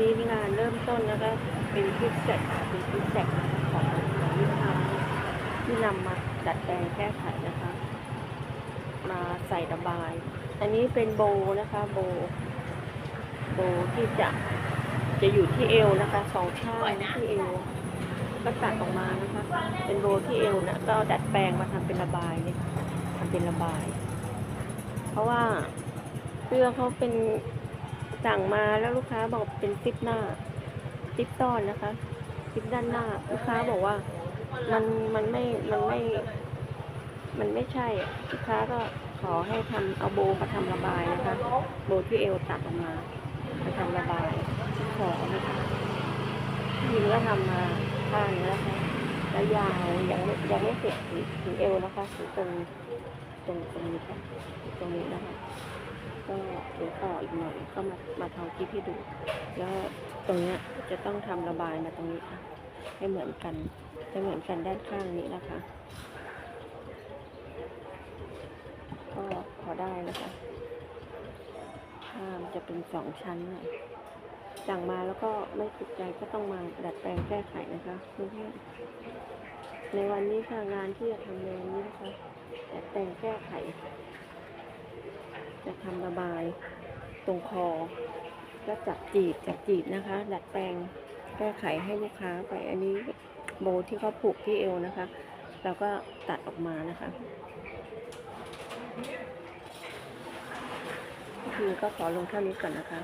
นี้งานเริ่มต้นนะคะเป็นพิเศษเป็นพิเศษของของลูกค้าที่นำมาดัดแปลงแก้ไขนะคะ มาใส่ระบาย อันนี้เป็นโบนะคะโบ โบที่จะจะอยู่ที่เอวนะคะสองข้างที่เอวก็ตัดออกมานะคะ เป็นโบที่เอวนะก็ดัดแปลงมาทำเป็นระบายเนี่ยทำเป็นระบาย เพราะว่าเสื้อเขาเป็น สั่งมาแล้วลูกค้าบอกเป็นซิปหน้าซิปต้อนนะคะซิปด้านหน้า ลูกค้าบอกว่า มันมันไม่มันไม่ มันไม่ใช่อะลูกค้าก็ขอให้ทำเอาโบมาทำระบายนะคะ โบที่เอวตัดออกมามาทำระบายขอนะคะทีนี้ก็ทำมาข้างนี้แล้วค่ะแล้วยาวยังยังไม่เสร็จถึงเอวนะคะถึงตรงตรงตรงนี้ค่ะ ก็เดี๋ยวต่ออีกหน่อย ก็มาทำคลิปให้ดู แล้วตรงเนี้ยจะต้องทำระบายมาตรงนี้ค่ะ ให้เหมือนกัน ให้เหมือนกันด้านข้างนี้นะคะ ก็พอได้นะคะผ้ามจะเป็นสองชั้นน่ะสั่งมาแล้วก็ไม่ถูกใจก็ต้องมาดัดแปลงแก้ไขนะคะเพื่อนๆในวันนี้ค่ะงานที่จะทำในวันนี้นะคะดัดแปลงแก้ไข จะทำระบายตรงคอ ก็จับจีบจับจีบนะคะ ดัดแปลงแก้ไขให้ลูกค้าไปอันนี้โบที่เขาผูกที่เอวนะคะ เราก็ตัดออกมานะคะคือก็ขอลงเท่านี้ก่อนนะคะ